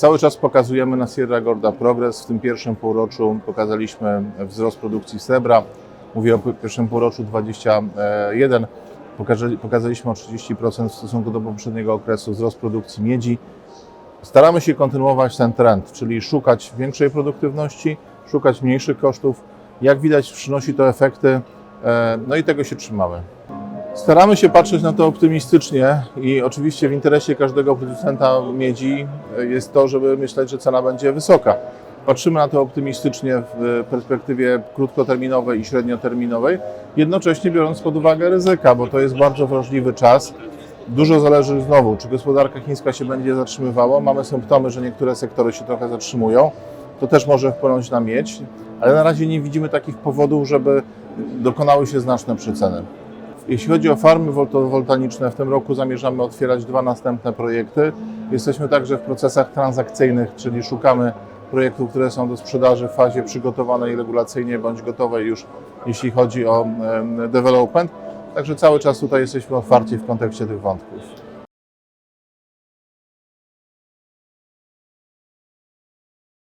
Cały czas pokazujemy na Sierra Gorda progres. W tym pierwszym półroczu pokazaliśmy wzrost produkcji srebra. Mówię o pi- pierwszym półroczu 21. Pokaże- Pokazaliśmy o 30% w stosunku do poprzedniego okresu wzrost produkcji miedzi. Staramy się kontynuować ten trend, czyli szukać większej produktywności, szukać mniejszych kosztów. Jak widać, przynosi to efekty, e, no i tego się trzymamy. Staramy się patrzeć na to optymistycznie i oczywiście w interesie każdego producenta miedzi jest to, żeby myśleć, że cena będzie wysoka. Patrzymy na to optymistycznie w perspektywie krótkoterminowej i średnioterminowej, jednocześnie biorąc pod uwagę ryzyka, bo to jest bardzo wrażliwy czas. Dużo zależy znowu, czy gospodarka chińska się będzie zatrzymywała. Mamy symptomy, że niektóre sektory się trochę zatrzymują. To też może wpłynąć na miedź, ale na razie nie widzimy takich powodów, żeby dokonały się znaczne przeceny. Jeśli chodzi o farmy woltowoltaiczne, w tym roku zamierzamy otwierać dwa następne projekty. Jesteśmy także w procesach transakcyjnych, czyli szukamy projektów, które są do sprzedaży w fazie przygotowanej regulacyjnie bądź gotowej już, jeśli chodzi o development. Także cały czas tutaj jesteśmy otwarci w kontekście tych wątków.